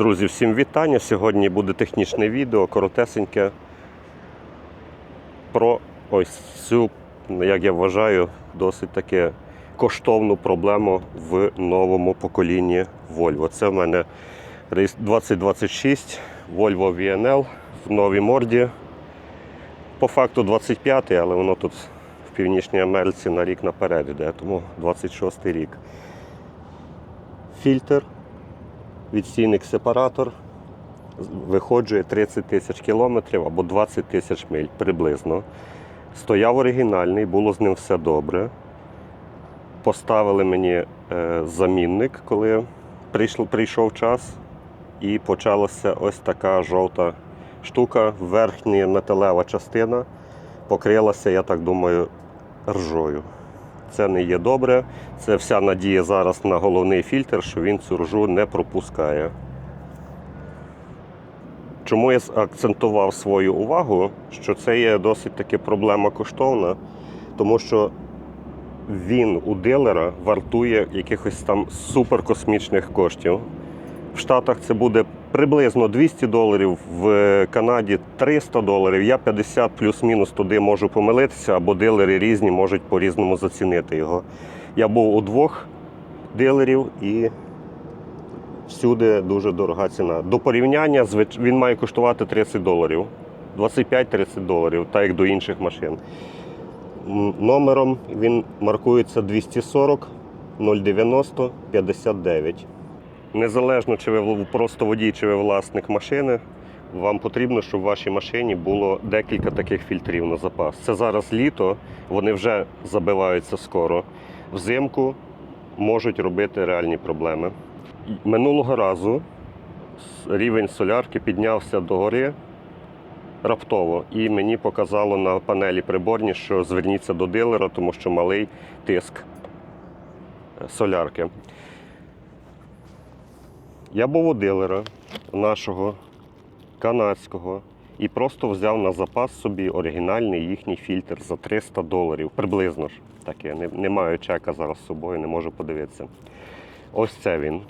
Друзі, всім вітання. Сьогодні буде технічне відео, коротесеньке про ось цю, як я вважаю, досить таке коштовну проблему в новому поколінні Volvo. Це в мене 2026 Volvo VNL в новій морді. По факту 25-й, але воно тут в Північній Америці на рік наперед йде, тому 26-й рік. Фільтр відстійник сепаратор виходжує 30 тисяч кілометрів або 20 тисяч миль приблизно. Стояв оригінальний, було з ним все добре. Поставили мені е, замінник, коли прийшов час, і почалася ось така жовта штука, верхня металева частина покрилася, я так думаю, ржою. Це не є добре. Це вся надія зараз на головний фільтр, що він цю ржу не пропускає. Чому я акцентував свою увагу, що це є досить таки проблема коштовна, тому що він у дилера вартує якихось там суперкосмічних коштів. В Штатах це буде приблизно 200 доларів, в Канаді 300 доларів. Я 50 плюс-мінус туди можу помилитися, або дилери різні можуть по-різному зацінити його. Я був у двох дилерів і всюди дуже дорога ціна. До порівняння він має коштувати 30 доларів. 25-30 доларів, так як до інших машин. Номером він маркується 240 090 59. Незалежно, чи ви просто водій, чи ви власник машини, вам потрібно, щоб в вашій машині було декілька таких фільтрів на запас. Це зараз літо, вони вже забиваються скоро. Взимку можуть робити реальні проблеми. Минулого разу рівень солярки піднявся до гори раптово, і мені показало на панелі приборні, що зверніться до дилера, тому що малий тиск солярки. Я був у дилера нашого канадського і просто взяв на запас собі оригінальний їхній фільтр за 300 доларів. Приблизно ж таке. Не, не маю чека зараз з собою, не можу подивитися. Ось це він.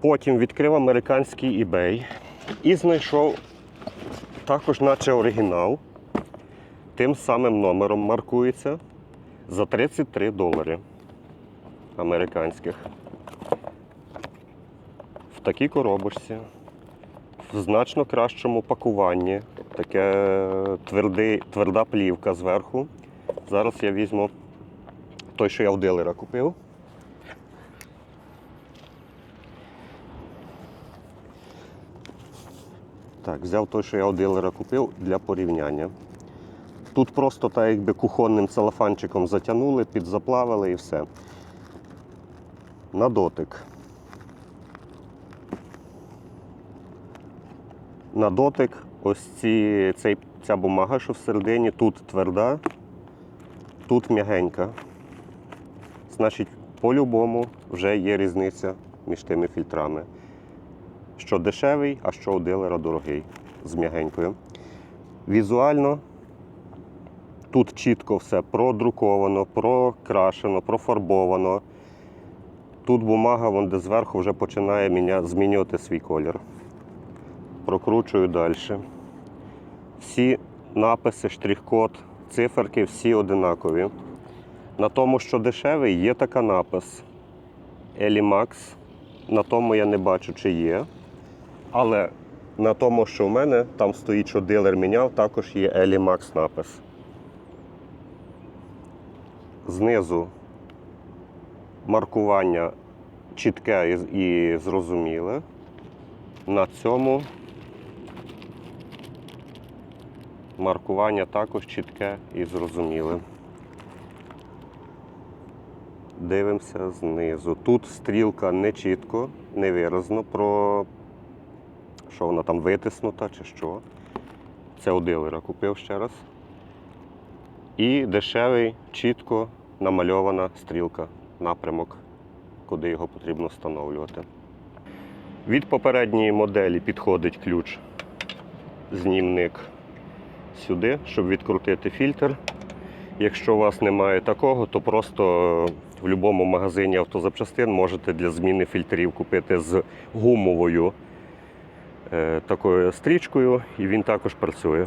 Потім відкрив американський eBay і знайшов також, наче оригінал. Тим самим номером маркується за 33 долари американських такій коробочці, в значно кращому пакуванні, таке твердий, тверда плівка зверху. Зараз я візьму той, що я в дилера купив. Так, взяв той, що я у дилера купив для порівняння. Тут просто так якби кухонним целофанчиком затягнули, підзаплавили і все. На дотик. На дотик ось ці, цей, ця бумага, що всередині, тут тверда, тут м'ягенька. Значить, по-любому вже є різниця між тими фільтрами. Що дешевий, а що у дилера дорогий з м'ягенькою. Візуально тут чітко все продруковано, прокрашено, профарбовано. Тут бумага, вон де зверху вже починає змінювати свій колір. Прокручую далі. Всі написи, штрих-код, циферки всі одинакові. На тому, що дешевий, є така напис Elimax. На тому я не бачу, чи є. Але на тому, що в мене, там стоїть, що дилер міняв, також є Elimax напис. Знизу маркування чітке і- зрозуміле. На цьому маркування також чітке і зрозуміле. Дивимося знизу. Тут стрілка не чітко, невиразно про що вона там витиснута чи що. Це у дилера купив ще раз. І дешевий, чітко намальована стрілка, напрямок, куди його потрібно встановлювати. Від попередньої моделі підходить ключ, знімник сюди, щоб відкрутити фільтр. Якщо у вас немає такого, то просто е, в будь-якому магазині автозапчастин можете для зміни фільтрів купити з гумовою е, такою стрічкою, і він також працює.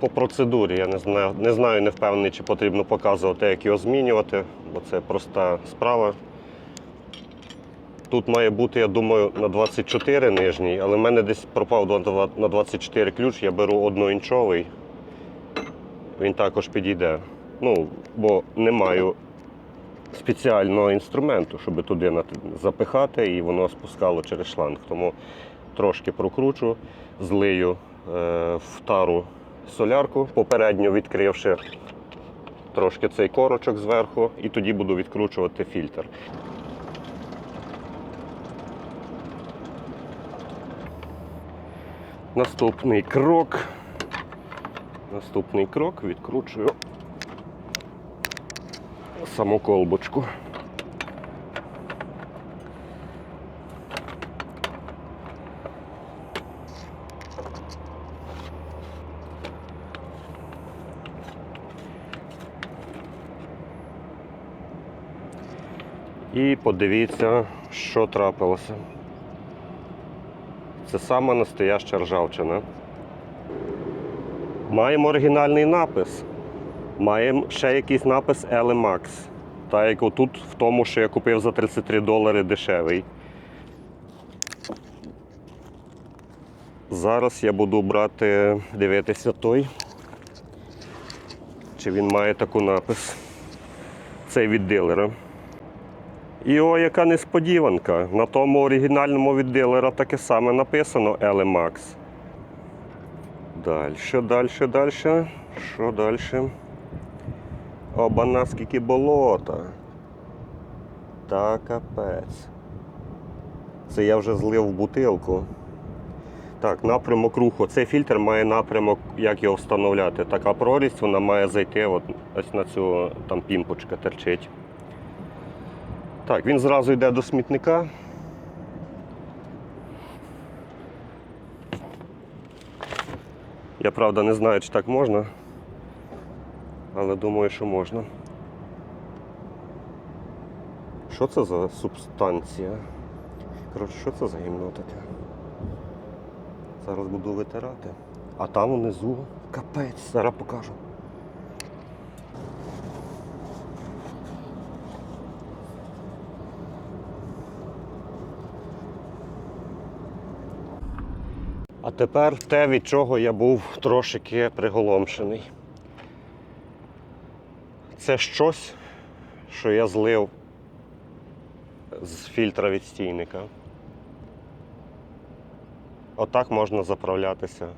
По процедурі я не знаю, не знаю, не впевнений, чи потрібно показувати, як його змінювати, бо це проста справа. Тут має бути, я думаю, на 24 нижній, але в мене десь пропав на 24 ключ, я беру одноінчовий. Він також підійде. Ну, бо не маю спеціального інструменту, щоб туди запихати і воно спускало через шланг. Тому трошки прокручу, злию е, в тару солярку, попередньо відкривши трошки цей корочок зверху, і тоді буду відкручувати фільтр. Наступний крок. Наступний крок відкручую саму колбочку. І подивіться, що трапилося. Це сама настояща ржавчина. Маємо оригінальний напис. Маємо ще якийсь напис LMAX. Так як отут в тому, що я купив за 33 долари дешевий. Зараз я буду брати, дивитися той. Чи він має таку напис. Цей від дилера. І о, яка несподіванка. На тому оригінальному від дилера таке саме написано LMAX. Дальше, дальше, дальше. Що далі? Оба скільки болота. Та капець. Це я вже злив в бутилку. Так, напрямок руху. Цей фільтр має напрямок, як його встановляти. Така прорізь вона має зайти от, ось на цю там пімпочка терчить. Так, він зразу йде до смітника. Я правда не знаю, чи так можна, але думаю, що можна. Що це за субстанція? Коротше, що це за гімно таке? Зараз буду витирати. А там внизу капець, зараз покажу. А тепер те, від чого я був трошки приголомшений. Це щось, що я злив з фільтра відстійника. Отак можна заправлятися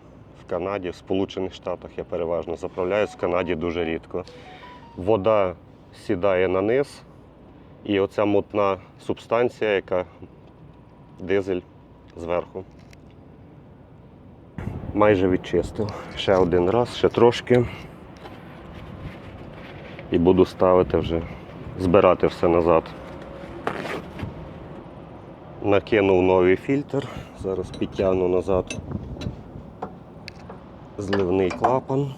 в Канаді, в Сполучених Штатах я переважно заправляюсь, в Канаді дуже рідко. Вода сідає на низ, і оця мутна субстанція, яка дизель зверху. Майже відчистив. Ще один раз, ще трошки. І буду ставити вже, збирати все назад. Накинув новий фільтр, зараз підтягну назад зливний клапан.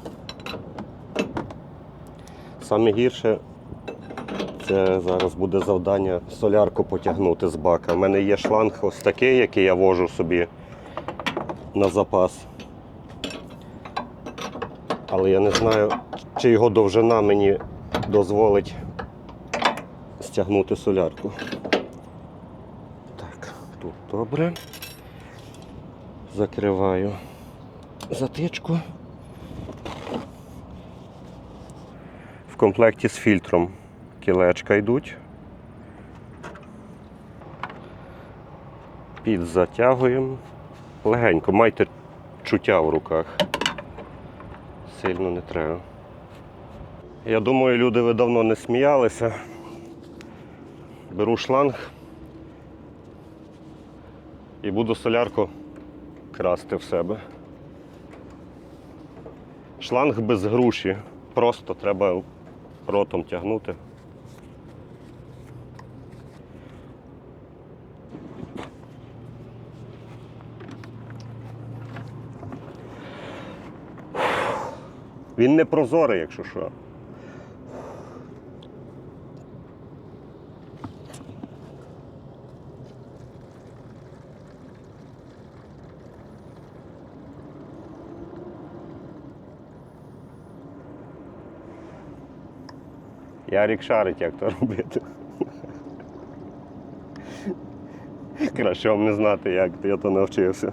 Саме гірше це зараз буде завдання солярку потягнути з бака. У мене є шланг ось такий, який я вожу собі на запас. Але я не знаю, чи його довжина мені дозволить стягнути солярку. Так, тут добре. Закриваю затичку. В комплекті з фільтром кілечка йдуть. Підзатягуємо. Легенько, майте чуття в руках. Сильно не треба. Я думаю, люди ви давно не сміялися. Беру шланг і буду солярку красти в себе. Шланг без груші. Просто треба ротом тягнути. Він не прозорий, якщо що. Ярік шарить, як то робити. Краще вам не знати, як я то навчився.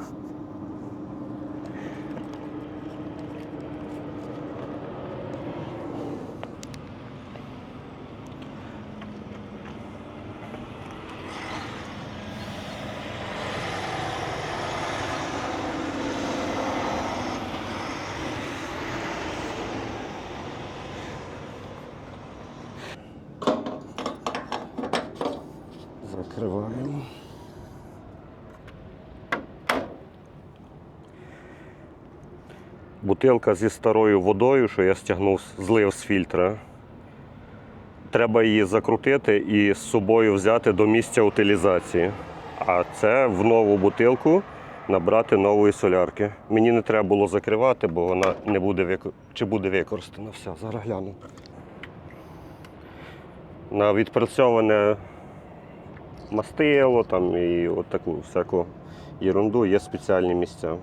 Закриваємо. Бутилка зі старою водою, що я стягнув, злив з фільтра. Треба її закрутити і з собою взяти до місця утилізації. А це в нову бутилку набрати нової солярки. Мені не треба було закривати, бо вона не буде вик... чи буде використана. Все, зараз гляну. На відпрацьоване мастило там і от таку всяку ерунду є спеціальні місця.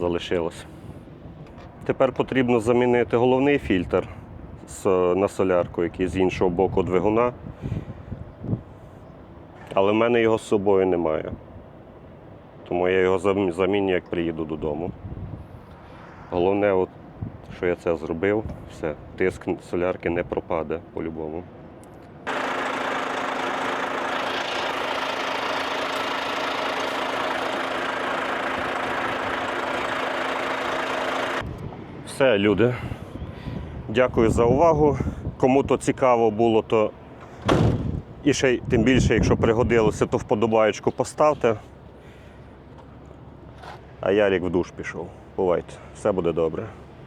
Залишилось. Тепер потрібно замінити головний фільтр на солярку, який з іншого боку двигуна. Але в мене його з собою немає. Тому я його зам- заміню, як приїду додому. Головне, от, що я це зробив, все, тиск солярки не пропаде по-любому. Все, люди. Дякую за увагу. Кому то цікаво було, то і ще тим більше, якщо пригодилося, то вподобаєчку поставте. А Ярік в душ пішов. Бувайте, все буде добре.